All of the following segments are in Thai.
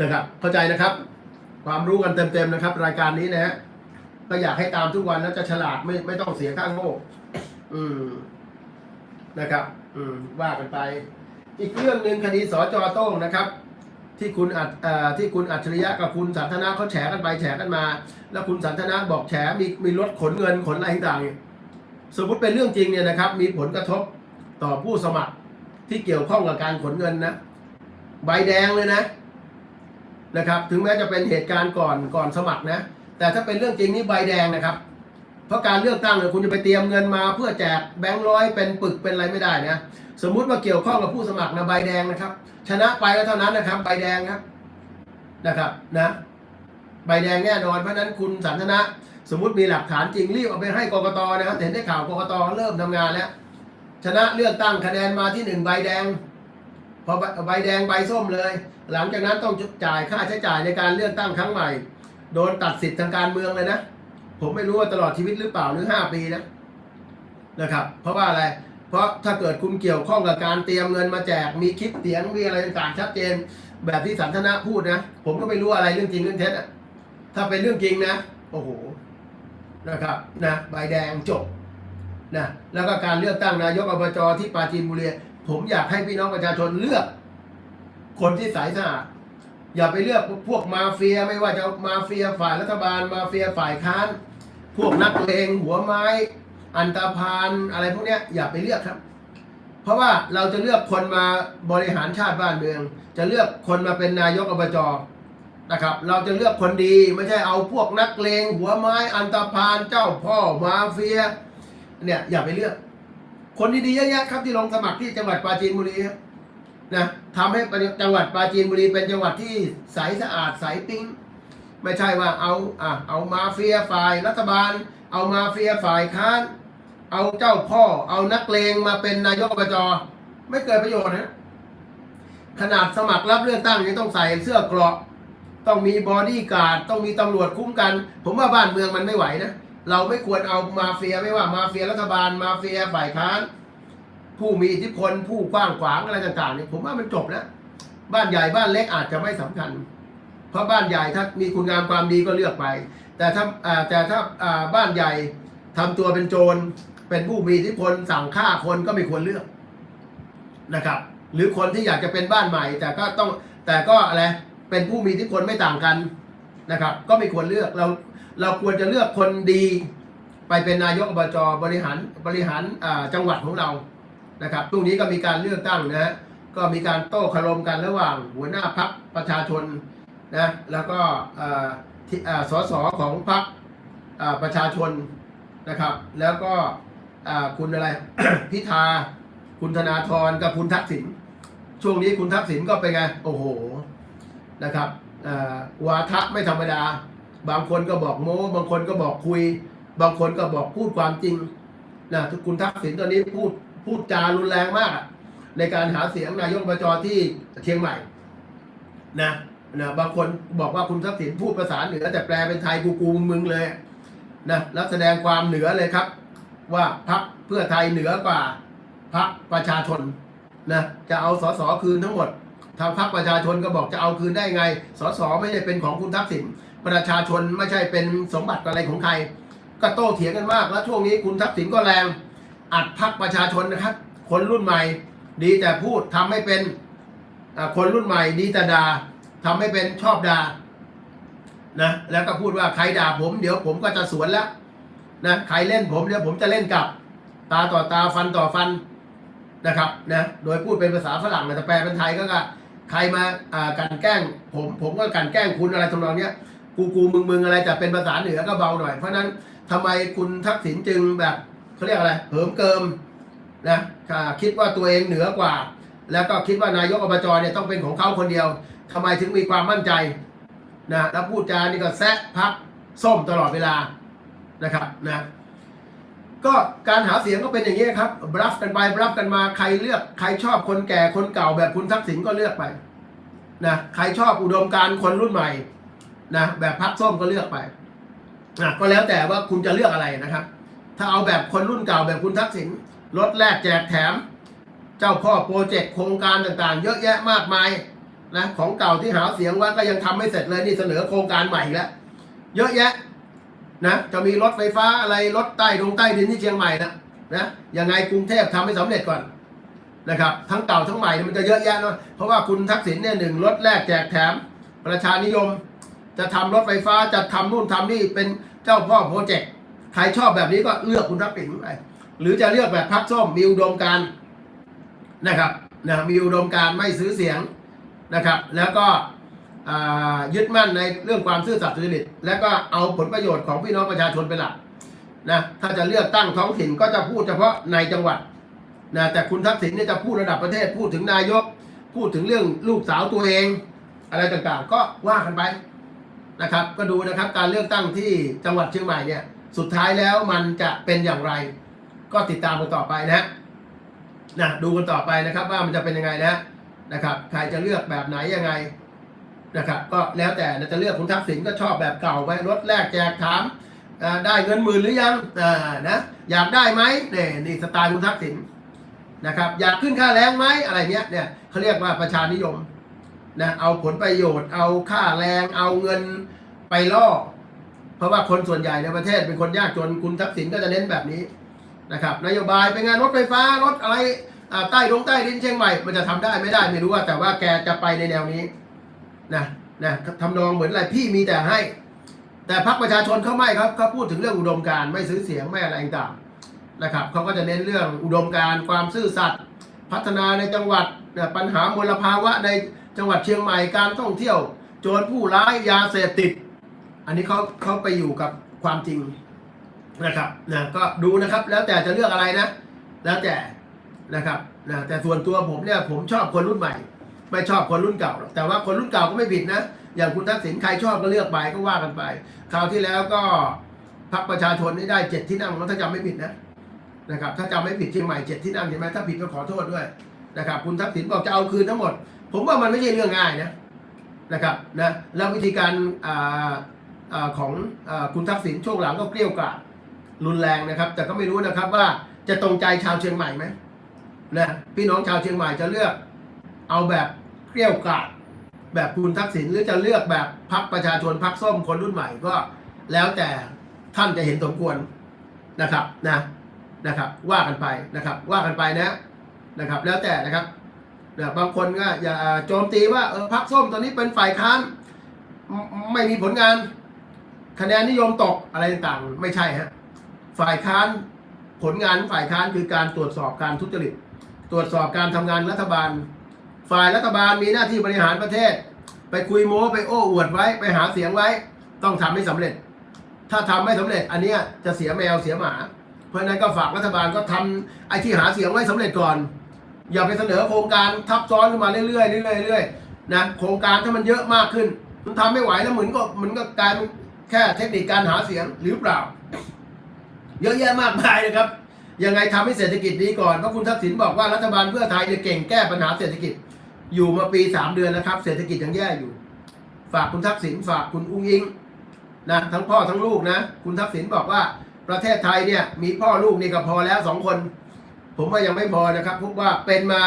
นะครับ เข้าใจนะครับ ความรู้กันเต็มๆนะครับ รายการนี้นะฮะก็อยากให้ตามทุกวันแล้วจะฉลาดไม่ไม่ต้องเสียค่าโง่อืมนะครับ อืมว่ากันไป อีกเรื่องหนึ่งคดีสจโต้งนะครับ ที่คุณอัดที่คุณอัจฉริยะกับคุณสันทนาเขาแฉกันไปแฉกันมา แล้วคุณสันทนาบอกแฉมีมีรถขนเงินขนอะไรต่างๆสมมติเป็นเรื่องจริงเนี่ยนะครับ มีผลกระทบต่อผู้สมัครที่เกี่ยวข้องกับการขนเงินนะ ใบแดงเลยนะ นะครับ ถึงแม้จะเป็นเหตุการณ์ก่อนก่อนสมัครนะ แต่ถ้าเป็นเรื่องจริงนี่ใบแดงนะครับ เพราะการเลือกตั้งเนี่ยคุณจะไปเตรียมเงินมาเพื่อแจกแบงค์ร้อยเป็นปึกเป็นอะไรไม่ได้นะ สมมุติว่าเกี่ยวข้องกับผู้สมัครนะใบแดงนะครับ ชนะไปก็เท่านั้นนะครับ ใบแดงครับนะครับนะ ใบแดงแน่นอนเพราะนั้นคุณสันทนะ สมมติมีหลักฐานจริงรีบเอาไปให้กกตนะครับเห็นได้ข่าวกกตเริ่มทำงานแล้ว ชนะเลือกตั้งคะแนนมาที่หนึ่งใบแดงพอใบแดงใบส้มเลย หลังจากนั้นต้องจ่ายค่าใช้จ่ายในการเลือกตั้งครั้งใหม่ โดนตัดสิทธิ์ทางการเมืองเลยนะ ผมไม่รู้ว่าตลอดชีวิตหรือเปล่าหรือห้าปีนะนะครับ เพราะว่าอะไร เพราะถ้าเกิดคุณเกี่ยวข้องกับการเตรียมเงินมาแจก มีคลิปเสียงมีอะไรต่างๆชัดเจน แบบที่สันทนาพูดนะ ผมก็ไม่รู้อะไรเรื่องจริงเรื่องเท็จอะถ้าเป็นเรื่องจริงนะ โอ้โหนะครับนะใบแดงจบนะแล้วก็การเลือกตั้งนายกอบจที่ปราจีนบุรีผมอยากให้พี่น้องประชาชนเลือก คนที่ใสสะอาดอย่าไปเลือกพวกมาเฟียไม่ว่าจะมาเฟียฝ่ายรัฐบาลมาเฟียฝ่ายค้าน พวกนักเลงหัวไม้ อันตรพานอะไรพวกเนี้ยอย่าไปเลือกครับ เพราะว่าเราจะเลือกคนมาบริหารชาติบ้านเมือง จะเลือกคนมาเป็นนายกอบจนะครับ เราจะเลือกคนดีไม่ใช่เอาพวกนักเลงหัวไม้อันตรพานเจ้าพ่อมาเฟียเนี่ยอย่าไปเลือก คนดีๆเยอะแยะครับที่ลงสมัครที่จังหวัดปราจีนบุรีครับ นะทำให้จังหวัดปราจีนบุรีเป็นจังหวัดที่ใสสะอาดใสปิ้งไม่ใช่ว่าเอาอะเอามาเฟียฝ่ายรัฐบาล เอามาเฟียฝ่ายค้าน เอาเจ้าพ่อ เอานักเลงมาเป็นนายกอบจไม่เกิดประโยชน์นะขนาดสมัครรับเลือกตั้งยังต้องใส่เสื้อเกราะ ต้องมีบอดี้การ์ดต้องมีตำรวจคุ้มกัน ผมว่าบ้านเมืองมันไม่ไหวนะเราไม่ควรเอามาเฟียไม่ว่ามาเฟียรัฐบาลมาเฟียฝ่ายค้าน ผู้มีอิทธิพลผู้กว้างขวางอะไรต่างๆเนี่ยผมว่ามันจบแล้ว บ้านใหญ่บ้านเล็กอาจจะไม่สำคัญ เพราะบ้านใหญ่ถ้ามีคุณงามความดีก็เลือกไป แต่ถ้าแต่ถ้าบ้านใหญ่ทำตัวเป็นโจรเป็นผู้มีอิทธิพลสั่งฆ่าคนก็ไม่ควรเลือกนะครับ หรือคนที่อยากจะเป็นบ้านใหม่ แต่ก็ต้องแต่ก็อะไรเป็นผู้มีอิทธิพลไม่ต่างกันนะครับ ก็ไม่ควรเลือกเราเราควรจะเลือกคนดี ไปเป็นนายกอบจบริหารบริหารจังหวัดของเรา นะครับตรงนี้ก็มีการเลือกตั้งนะฮะก็มีการโต้คารมกันระหว่างหัวหน้าพักประชาชนนะแล้วก็สสของพรรคประชาชนนะครับ แล้วก็คุณอะไรพิธาคุณธนาธรกับคุณทักษิณช่วงนี้คุณทักษิณก็เป็นไงโอ้โหนะครับวาทะไม่ธรรมดา บางคนก็บอกโม้ บางคนก็บอกคุย บางคนก็บอกพูดความจริงนะคุณทักษิณตอนนี้พูด พูดจารุนแรงมาก ในการหาเสียงนายกอบจที่เชียงใหม่นะนะบางคนบอกว่าคุณทักษิณพูดภาษาเหนือ แต่แปลเป็นไทยกูกูมึงเลยนะแล้วแสดงความเหนือเลยครับ ว่าพักเพื่อไทยเหนือกว่าพักประชาชนนะจะเอาสสคืนทั้งหมดทางพักประชาชนก็บอกจะเอาคืนได้ไง สสไม่ใช่เป็นของคุณทักษิณประชาชนไม่ใช่เป็นสมบัติอะไรของใคร ก็โต้เถียงกันมาก แล้วช่วงนี้คุณทักษิณก็แรง อัดพักประชาชนนะครับ คนรุ่นใหม่ ดีแต่พูดทำให้เป็นคนรุ่นใหม่ ดีแต่ด่าทำให้เป็นชอบด่านะแล้วก็พูดว่าใครด่าผมเดี๋ยวผมก็จะสวนแล้วนะใครเล่นผมเดี๋ยวผมจะเล่นกลับ ตาต่อตาฟันต่อฟันนะครับนะโดยพูดเป็นภาษาฝรั่งแต่แปลเป็นไทยก็ก็ใครมาอ่ากันแกล้ง ผมผมก็กันแกล้งคุณอะไรทำนองเนี้ยกูกูมึงมึงอะไรแต่เป็นภาษาเหนือก็เบาหน่อยเพราะฉะนั้นทำไมคุณทักษิณจึงแบบ เขาเรียกอะไรเหิมเกิมนะคิดว่าตัวเองเหนือกว่า แล้วก็คิดว่านายกอบจเนี่ยต้องเป็นของเขาคนเดียวทำไมถึงมีความมั่นใจนะแล้วพูดจานี่ก็แซะพักส้มตลอดเวลานะครับนะก็การหาเสียงก็เป็นอย่างนี้ครับบลัฟกันไปบลัฟกันมาใครเลือกใครชอบคนแก่คนเก่าแบบคุณทักษิณก็เลือกไปนะใครชอบอุดมการณ์คนรุ่นใหม่นะแบบพักส้มก็เลือกไปนะก็แล้วแต่ว่าคุณจะเลือกอะไรนะครับ ถ้าเอาแบบคนรุ่นเก่าแบบคุณทักษิณลดแลกแจกแถม เจ้าพ่อโปรเจกต์โครงการต่างๆ เยอะแยะมากมายนะของเก่าที่หาเสียงว่าก็ยังทำไม่เสร็จเลยนี่เสนอโครงการใหม่แล้วเยอะแยะนะจะมีรถไฟฟ้าอะไรรถใต้ดงใต้ดินที่เชียงใหม่นะนะยังไงกรุงเทพทำให้สำเร็จก่อนนะครับทั้งเก่าทั้งใหม่มันจะเยอะแยะเนาะเพราะว่าคุณทักษิณเนี่ยหนึ่งรถแรกแจกแถม ประชานิยม จะทำรถไฟฟ้าจะทำนู่นทำนี่เป็นเจ้าพ่อโปรเจกต์ ใครชอบแบบนี้ก็เลือกคุณทักษิณไปหรือจะเลือกแบบพักส้มมีอุดมการนะครับนะมีอุดมการไม่ซื้อเสียงนะครับ แล้วก็ยึดมั่นในเรื่องความซื่อสัตย์สุจริตแล้วก็เอาผลประโยชน์ของพี่น้องประชาชนเป็นหลักนะถ้าจะเลือกตั้งท้องถิ่นก็จะพูดเฉพาะในจังหวัดนะแต่คุณทักษิณเนี่ยจะพูดระดับประเทศพูดถึงนายก พูดถึงเรื่องลูกสาวตัวเอง อะไรต่างๆ ก็ว่ากันไปนะครับ ก็ดูนะครับการเลือกตั้งที่จังหวัดเชียงใหม่เนี่ย สุดท้ายแล้วมันจะเป็นอย่างไร ก็ติดตามกันต่อไปนะนะดูกันต่อไปนะครับว่ามันจะเป็นยังไงนะนะครับ ใครจะเลือกแบบไหนยังไงนะครับก็แล้วแต่นะจะเลือกคุณทักษิณก็ชอบแบบเก่าไปรถแรกแจกถามได้เงินหมื่นหรือยังอ่านะอยากได้ไหมเนี่ยนี่สไตล์คุณทักษิณนะครับอยากขึ้นค่าแรงไหมอะไรเนี้ยเนี่ยเขาเรียกว่าประชานิยมนะเอาผลประโยชน์ เอาค่าแรง เอาเงินไปล่อ เพราะว่าคนส่วนใหญ่ในประเทศเป็นคนยากจนคุณทักษิณก็จะเน้นแบบนี้นะครับนโยบายเป็นงานรถไฟฟ้ารถอะไรใต้ดงใต้ดินเชียงใหม่ มันจะทำได้ไม่ได้ไม่รู้ว่าแต่ว่าแกจะไปในแนวนี้นะนะทำนองเหมือนอะไรพี่มีแต่ให้ แต่พรรคประชาชนเขาไม่ครับเขาพูดถึงเรื่องอุดมการณ์ไม่ซื้อเสียงไม่อะไรต่างนะครับเขาก็จะเน้นเรื่องอุดมการณ์ความซื่อสัตย์พัฒนาในจังหวัดปัญหามลภาวะในจังหวัดเชียงใหม่การท่องเที่ยว โจรผู้ร้ายยาเสพติด อันนี้เขาเขาไปอยู่กับความจริงนะครับนะก็ดูนะครับ แล้วแต่จะเลือกอะไรนะ แล้วแต่นะครับนะแต่ส่วนตัวผมเนี่ยผมชอบคนรุ่นใหม่ ไม่ชอบคนรุ่นเก่า แต่ว่าคนรุ่นเก่าก็ไม่ผิดนะ อย่างคุณทักษิณใครชอบก็เลือกไปก็ว่ากันไป คราวที่แล้วก็พรรคประชาชนนี่ได้เจ็ดที่นั่งถ้าจำไม่ผิดนะนะครับ ถ้าจำไม่ผิดเชียงใหม่เจ็ดที่นั่งใช่ไหมถ้าผิดก็ขอโทษด้วยนะครับ คุณทักษิณบอกจะเอาคืนทั้งหมด ผมว่ามันไม่ใช่เรื่องง่ายนะนะครับนะแล้ววิธีการอ่า ของอคุณทักษิณช่วงหลังก็เกลี้ยวกล่อมรุนแรงนะครับ แต่ก็ไม่รู้นะครับว่าจะตรงใจชาวเชียงใหม่ไหมนะพี่น้องชาวเชียงใหม่จะเลือกเอาแบบเกลี้ยวกล่อมแบบคุณทักษิณหรือจะเลือกแบบพรรคประชาชนพรรคส้มคนรุ่นใหม่ก็ แล้วแต่ท่านจะเห็นสมควรนะครับนะนะครับ ว่ากันไปนะครับ ว่ากันไปนะนะครับ แล้วแต่นะครับนะบางคนก็อย่าโจมตีว่าเออพักส้มตอนนี้เป็นฝ่ายค้านไม่มีผลงาน คะแนนนิยมตกอะไรต่างๆไม่ใช่ฮะฝ่ายค้านผลงานฝ่ายค้านคือการตรวจสอบการทุจริต ตรวจสอบการทำงานรัฐบาล ฝ่ายรัฐบาลมีหน้าที่บริหารประเทศ ไปคุยโม้ไปโอ้อวดไว้ ไปหาเสียงไว้ ต้องทำให้สำเร็จ ถ้าทำไม่สำเร็จ อันนี้จะเสียแมวเสียหมา เพราะนั้นก็ฝากรัฐบาลก็ทำไอ้ที่หาเสียงไว้สำเร็จก่อน อย่าไปเสนอโครงการทับซ้อนขึ้นมาเรื่อยๆเรื่อยๆเรื่อยๆนะโครงการถ้ามันเยอะมากขึ้นมันทำไม่ไหวแล้วเหมือนก็เหมือนก็กลายเป็น แค่เทคนิคการหาเสียงหรือเปล่า เยอะแยะมากมายนะครับ ยังไงทำให้เศรษฐกิจดีก่อนเพราะคุณทักษิณบอกว่ารัฐบาลเพื่อไทยเนี่ยเก่งแก้ปัญหาเศรษฐกิจ อยู่มาปีสามเดือนนะครับ เศรษฐกิจยังแย่อยู่ ฝากคุณทักษิณฝากคุณอุ้งอิงนะทั้งพ่อทั้งลูกนะ คุณทักษิณบอกว่าประเทศไทยเนี่ยมีพ่อลูกนี่ก็พอแล้วสองคน ผมว่ายังไม่พอนะครับพบว่าเป็นมา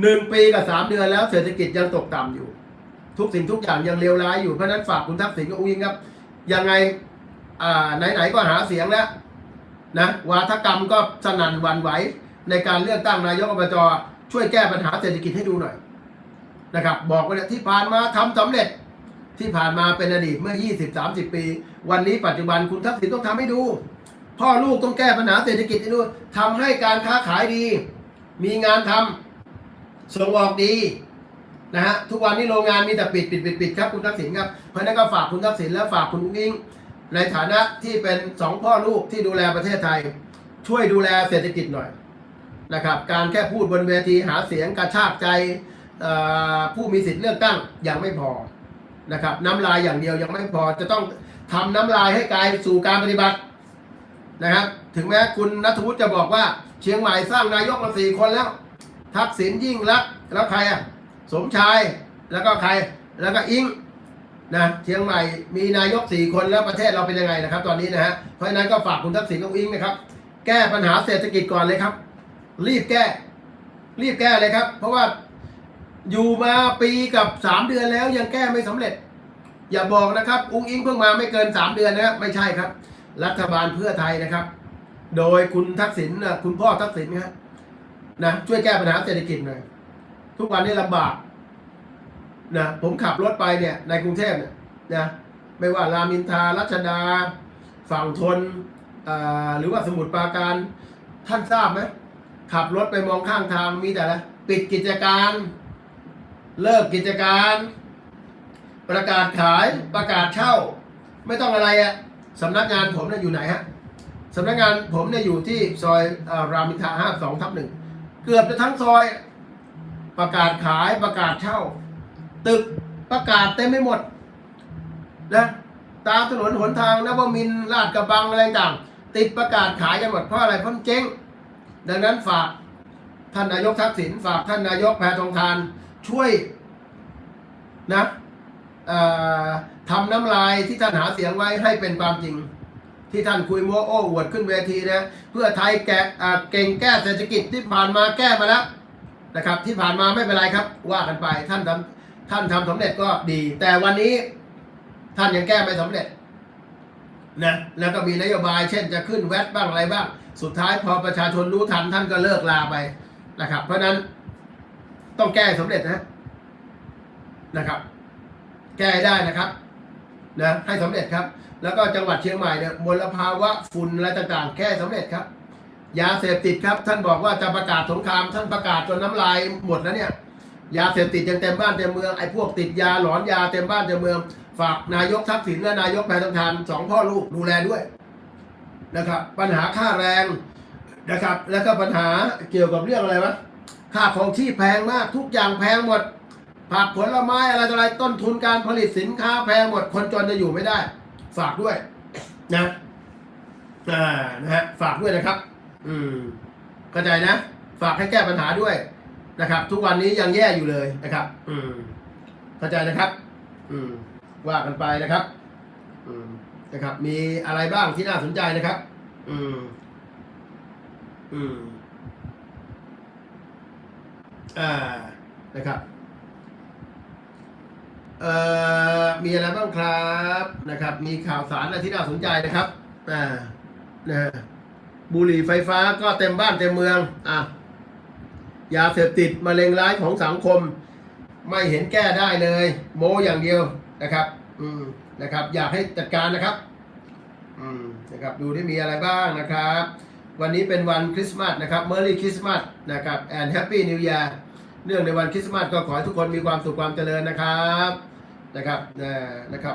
หนึ่งปีกับสามเดือนแล้วเศรษฐกิจยังตกต่ำอยู่ ทุกสิ่งทุกอย่างยังเลวร้ายอยู่เพราะฉะนั้นฝากคุณทักษิณกับอุ้งอิงครับ ยังไงไหนๆก็หาเสียงแล้วนะวาทกรรมก็สนั่นวันไหวในการเลือกตั้งนายกอบจช่วยแก้ปัญหาเศรษฐกิจให้ดูหน่อยนะครับ บอกว่าที่ผ่านมาทำสำเร็จที่ผ่านมาเป็นอดีตเมื่อ 20-30 ปี วันนี้ปัจจุบันคุณทักษิณต้องทำให้ดู พ่อลูกต้องแก้ปัญหาเศรษฐกิจให้ดูทำให้การค้าขายดี มีงานทำส่งออกดี นะฮะทุกวันนี้โรงงานมีแต่ปิดปิดปิดปิดครับคุณทักษิณครับเพราะนั้นก็ฝากคุณทักษิณและฝากคุณอุ้งอิงในฐานะที่เป็นสองพ่อลูกที่ดูแลประเทศไทย ช่วยดูแลเศรษฐกิจหน่อยนะครับการแค่พูดบนเวทีหาเสียงกระชากใจผู้มีสิทธิ์เลือกตั้งยังไม่พอนะครับน้ำลายอย่างเดียวยังไม่พอจะต้องทำน้ำลายให้กลายสู่การปฏิบัตินะครับ ถึงแม้คุณนัทวุฒิจะบอกว่าเชียงใหม่สร้างนายกมาสี่คนแล้ว ทักษิณยิ่งรักแล้วใครอะ สมชายแล้วก็ใครแล้วก็อิงนะเชียงใหม่มีนายกสี่คนแล้วประเทศเราเป็นยังไงนะครับ ตอนนี้นะฮะเพราะฉะนั้นก็ฝากคุณทักษิณกับอิงนะครับ แก้ปัญหาเศรษฐกิจก่อนเลยครับ รีบแก้ รีบแก้เลยครับ เพราะว่าอยู่มาปีกับสามเดือนแล้วยังแก้ไม่สำเร็จ อย่าบอกนะครับ อุ้งอิงเพิ่งมาไม่เกินสามเดือนนะครับไม่ใช่ครับ รัฐบาลเพื่อไทยนะครับ โดยคุณทักษิณคุณพ่อทักษิณครับนะช่วยแก้ปัญหาเศรษฐกิจหน่อย ทุกวันนี้ลำบากนะผมขับรถไปเนี่ยในกรุงเทพเนี่ยนะไม่ว่ารามินทารัชดา ฝั่งทนอ่าหรือว่าสมุทรปราการท่านทราบไหมขับรถไปมองข้างทางมีแต่ละปิดกิจการ เลิกกิจการ ประกาศขายประกาศเช่า ไม่ต้องอะไรอะสำนักงานผมเนี่ยอยู่ไหนฮะสำนักงานผมเนี่ยอยู่ที่ซอยอรามินทาห้าสองทับหนึ่งเกือบจะทั้งซอย ประกาศขายประกาศเช่า ตึกประกาศเต็มไปหมดนะตามถนนหนทางนวมินลาดกระบังอะไรต่าง ติดประกาศขายกันหมดเพราะอะไรเพราะเจ๊ง ดังนั้นฝากท่านนายกทักษิณฝากท่านนายกแพทองทานช่วยนะทำน้ำลายที่ท่านหาเสียงไว้ให้เป็นความจริง ที่ท่านคุยโม้โอ้อวดขึ้นเวทีนะเพื่อไทยแกะอ่เก่งแก้เศรษฐกิจที่ผ่านมาแก้มาแล้ว นะครับ ที่ผ่านมาไม่เป็นไรครับ ว่ากันไปท่านทำท่านทำสำเร็จก็ดี แต่วันนี้ท่านยังแก้ไม่สำเร็จนะแล้วก็มีนโยบายเช่นจะขึ้นแวดบ้างอะไรบ้าง สุดท้ายพอประชาชนรู้ทันท่านก็เลิกลาไปนะครับ เพราะฉะนั้นต้องแก้ให้สำเร็จนะนะครับ แก้ได้นะครับนะให้สำเร็จครับ แล้วก็จังหวัดเชียงใหม่เนี่ยมลภาวะฝุ่นอะไรต่างๆ แก้สำเร็จครับ ยาเสพติดครับ ท่านบอกว่าจะประกาศสงคราม ท่านประกาศจนน้ำลายหมดแล้วเนี่ย ยาเสพติดยังเต็มบ้านเต็มเมืองไอ้พวกติดยาหลอนยาเต็มบ้านเต็มเมือง ฝากนายกทักษิณและนายกแพทองทานสองพ่อลูกดูแลด้วยนะครับปัญหาค่าแรงนะครับ แล้วก็ปัญหาเกี่ยวกับเรื่องอะไรวะค่าของชีพแพงมากทุกอย่างแพงหมดผักผลไม้อะไรต่ออะไรต้นทุนการผลิตสินค้าแพงหมดคนจนจะอยู่ไม่ได้ ฝากด้วยนะอ่านะฮะฝากด้วยนะครับ อืมเข้าใจนะ ฝากให้แก้ปัญหาด้วยนะครับ ทุกวันนี้ยังแย่อยู่เลยนะครับ อืมเข้าใจนะครับ อืมว่ากันไปนะครับ อืมนะครับ มีอะไรบ้างที่น่าสนใจนะครับ อืม อืมอ่านะครับเอ่อมีอะไรบ้างครับนะครับ มีข่าวสารอะไรที่น่าสนใจนะครับอ่านะฮะ บุหรี่ไฟฟ้าก็เต็มบ้านเต็มเมืองอะยาเสพติดมะเร็งร้ายของสังคม ไม่เห็นแก้ได้เลย โมอย่างเดียวนะครับ อืมนะครับ อยากให้จัดการนะครับ อืมนะครับดูที่มีอะไรบ้างนะครับ วันนี้เป็นวันคริสต์มาสนะครับเมอรี่คริสต์มาสนะครับแอนแฮปปี้นิว e a ยร์เนื่องในวันคริสต์มาสก็ขอให้ทุกคนมีความสุขความเจริญนะครับนะครับนะครับ